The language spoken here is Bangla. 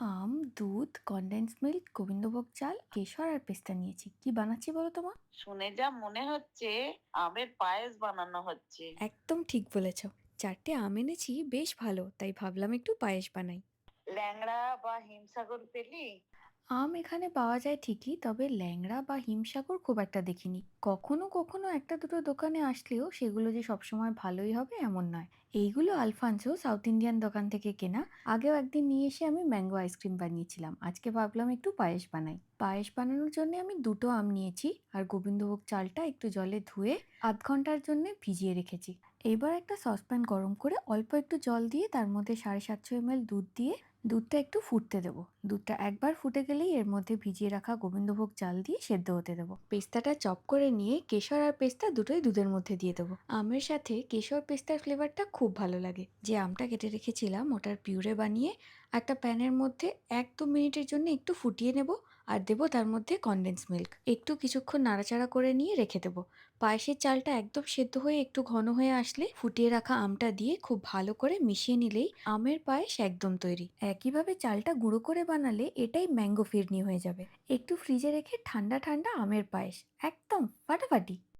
আম দুধ কনডেন্স মিল্ক গোবিন্দভোগ চাল কেশর আর পেস্তা নিয়েছি। কি বানাচ্ছি বলো তোমার শুনে যা মনে হচ্ছে আমের পায়েস বানানো হচ্ছে। একদম ঠিক বলেছ। চারটে আম এনেছি বেশ ভালো তাই ভাবলাম একটু পায়েস বানাই। ল্যাংড়া বা হিমসাগর পেলি? আম এখানে পাওয়া যায় ঠিকই, তবে ল্যাংড়া বা হিমসাগর খুব একটা দেখিনি। কখনো কখনো একটা দুটো দোকানে আসলেও সেগুলো যে সবসময় ভালোই হবে এমন নয়। এইগুলো আলফানসো সাউথ ইন্ডিয়ান দোকান থেকে কেনা। আগেও একদিন নিয়ে এসে আমি ম্যাঙ্গো আইসক্রিম বানিয়েছিলাম। আজকে ভাবলাম একটু পায়েস বানাই। পায়েস বানানোর জন্য আমি দুটো আম নিয়েছি আর গোবিন্দভোগ চালটা একটু জলে ধুয়ে আধ ঘণ্টার জন্য ভিজিয়ে রেখেছি। এবার একটা সসপ্যান গরম করে অল্প একটু জল দিয়ে তার মধ্যে সাড়ে সাতশো এমএল দুধ দিয়ে দুধটা একটু ফুটতে দেবো। দুধটা একবার ফুটে গেলেই এর মধ্যে ভিজিয়ে রাখা গোবিন্দভোগ চাল দিয়ে সেদ্ধ হতে দেবো। পেস্তাটা চপ করে নিয়ে কেশর আর পেস্তা দুটোই দুধের মধ্যে দিয়ে দেবো। আমের সাথে কেশর পেস্তার ফ্লেভারটা খুব ভালো লাগে। যে আমটা কেটে রেখেছিলাম ওটার পিউরে বানিয়ে একটা প্যানের মধ্যে এক দু মিনিটের জন্য একটু ফুটিয়ে নেব আর দেবো তার মধ্যে কনডেন্স মিল্ক একটু কিছুক্ষণ নাড়াচাড়া করে নিয়ে রেখে দেবো। পায়েসের চালটা একদম সেদ্ধ হয়ে একটু ঘন হয়ে আসলে ফুটিয়ে রাখা আমটা দিয়ে খুব ভালো করে মিশিয়ে নিলেই আমের পায়েস একদম তৈরি। একইভাবে চালটা গুঁড়ো করে বানালে এটাই ম্যাঙ্গো ফিরনি হয়ে যাবে। একটু ফ্রিজে রেখে ঠান্ডা ঠান্ডা আমের পায়েস। একদম ফাটাফাটি।